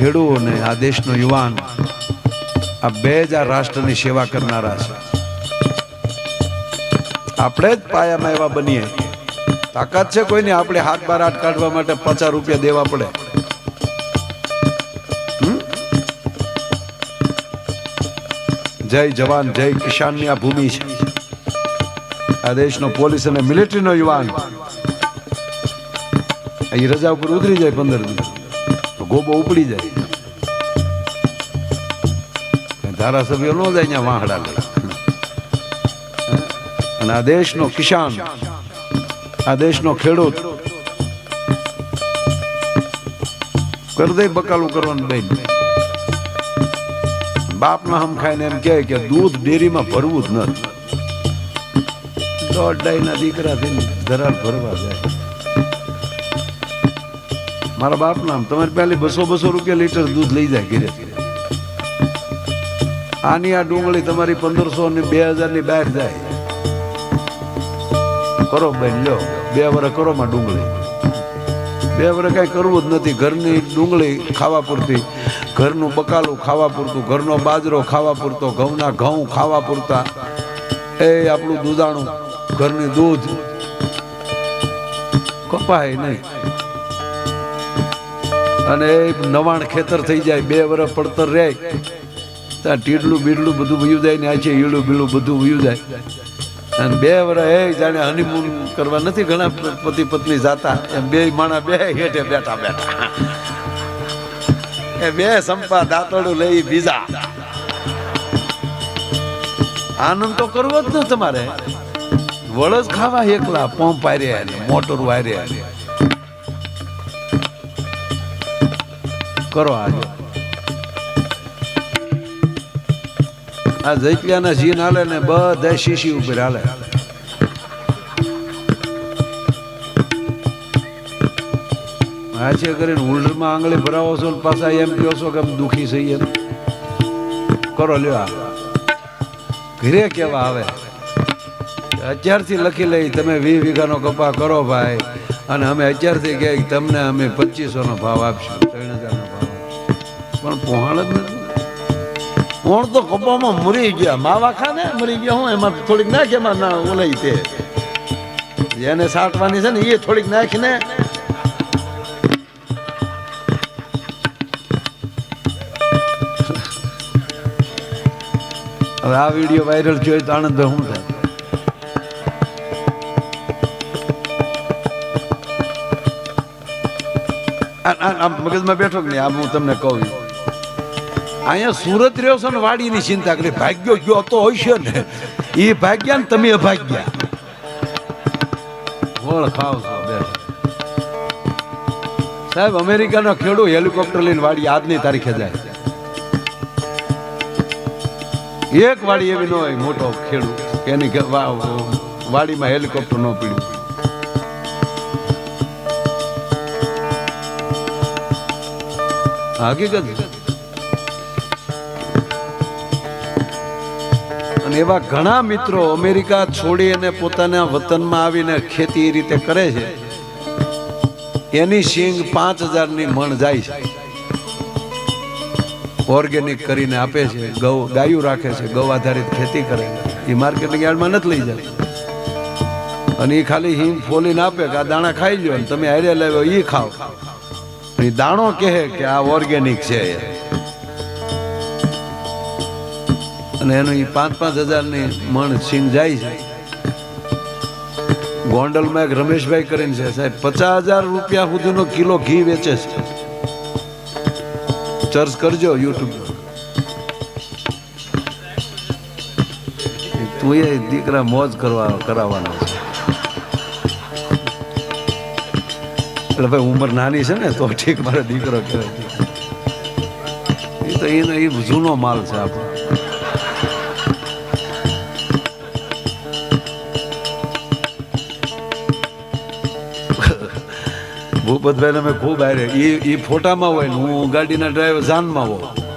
ખેડૂ અને આ દેશનો યુવાન, આ બે જ આ રાષ્ટ્રની સેવા કરનારા છે. આપણે જ પાયામાં એવા બનીએ. તાકાત છે કોઈની? આપણે હાથ બાર હાથ કાઢવા માટે પચાસ રૂપિયા દેવા પડે. જય જવાન, જય કિસાનની આ ભૂમિ છે. આ દેશનો પોલીસ અને મિલિટરીનો યુવાન. એ રજા ઉપર ઉતરી જાય પંદર દિવસ. ગોબો ઉપડી જાય. ધારાસભ્ય નો જાય ત્યાં વાહડા લે અને આ દેશનો કિસાન, આ દેશનો ખેડૂત કરદે બકાલું કરવાનું બેન બાપના હમ ખાઈને એમ કહે કે દૂધ ડેરીમાં ભરવું જ નથી. દોઢ ડાઈના દીકરા થઈને ધરાર ભરવા જાય. મારા બાપ નામ તમારે પહેલી બસો બસો રૂપિયા લીટર દૂધ લઈ જાય ઘેરે આની આ ડુંગળી તમારી પંદરસો ને બે હજારની બહાર જાય. કરો બેન, લ્યો, બે વર્ષ કરો માં ડુંગળી. બે વર્ષ કઈ કરવું જ નથી, ઘરની ડુંગળી ખાવા પૂરતી, ઘરનું બકાલું ખાવા પૂરતું, ઘરનો બાજરો ખાવા પૂરતો, ઘઉંના ઘઉં ખાવા પૂરતા. એ આપણું દૂધાણું, ઘરની દૂધ. કપાય નહીં. અને નવાણ ખેતર થઈ જાય, બે વર્ષ પડતર રહે. ત્યાં ટીડલું બીડલું બધું વયું જાય ને આ છે ઈડું બીડું બધું વયું જાય. અને બે વર્ષ એ જાણે હનીમૂન કરવા નથી ઘણા પતિ પત્ની જાતા. એમ બે માણા બે હેઠે બેઠા બેઠા. એ બે સંપા દાંતડું લઈ બીજા. આનંદ તો કરવો જ ન તમારે. વળજ ખાવા એકલા, પંપ આર્યા મોટર વાર્યા કરો આજે. આ ના જીન હાલે ને બધા શીશી ઉપર હાલે. હાચે કરીને ઉલ્ડરમાં આંગળી ભરાવો છો ને પાછા એમ કહો છો કે દુઃખી એમ કરો લ્યો ઘરે કેવા આવે? અત્યારથી લખી લઈ તમે વીસ વીઘાનો કપા કરો ભાઈ. અને અમે અત્યારથી કહે તમને અમે પચીસો નો ભાવ આપશું. ત્રણ આપશું. પણ પહોંચ જ નથી. પોણ તો કપામાં મરી ગયા. માવા ખાને મરી ગયા હું એમાં થોડીક નાખે, એમાં ના ઓલાઈ તે. એને સાટવાની છે ને એ થોડીક નાખીને હવે આ વીડિયો વાયરલ થયો તો આનંદ શું થાય? આ- આ- આ મગજમાં બેઠો કે નહીં? આ હું તમને કહું. અહીંયા સુરત રહ્યો છો ને વાડીની ચિંતા કરી. ભાગ્યો ગયો તો હોય ને. એ ભાગ્યા ને તમે અભાગ્યા. વળ ખાવ છો સાહેબ, અમેરિકાનો ખેડૂ હેલિકોપ્ટર લઈને વાડી આજની તારીખે જાય. એક વાડી એવી ન હોય, મોટો ખેડૂ એની વાડીમાં હેલિકોપ્ટર ન પીડ્યું. હકીકત? અને એવા ઘણા મિત્રો અમેરિકા છોડી અને પોતાના વતનમાં આવીને ખેતી એ રીતે કરે છે. એની સિંગ પાંચ હજારની મણ જાય છે. ઓર્ગેનિક કરીને આપે છે, ગૌ ગાયું રાખે છે, ગૌ આધારિત ખેતી કરે એ માર્કેટિંગ યાર્ડમાં નથી લઈ જાય. અને એ ખાલી હિંગ ફોલીને આપે કે આ દાણા ખાઈ લો તમે હારે લાવ્યો એ ખાઓ. એ દાણો કહે કે આ ઓર્ગેનિક છે અને એનું એ પાંચ પાંચ હજારની મણ છીન જાય છે. ગોંડલમાં એક રમેશભાઈ કરીને છે, સાહેબ, પચાસ હજાર રૂપિયા સુધીનો કિલો ઘી વેચે છે. ચર્ચ કરજો યુટ્યુબ. તું એ દીકરા મોજ કરવા, કરાવવાનો છે. એટલે ભાઈ, ઉંમર નાની છે ને, તો ઠીક મારો દીકરો કહેવાય. એ તો એનો એ જૂનો માલ છે આપણો. ભૂપતભાઈ અમે ખૂબ હારે એ એ ફોટામાં હોય હું ગાડીના ડ્રાઈવર જાનમાં હોઉં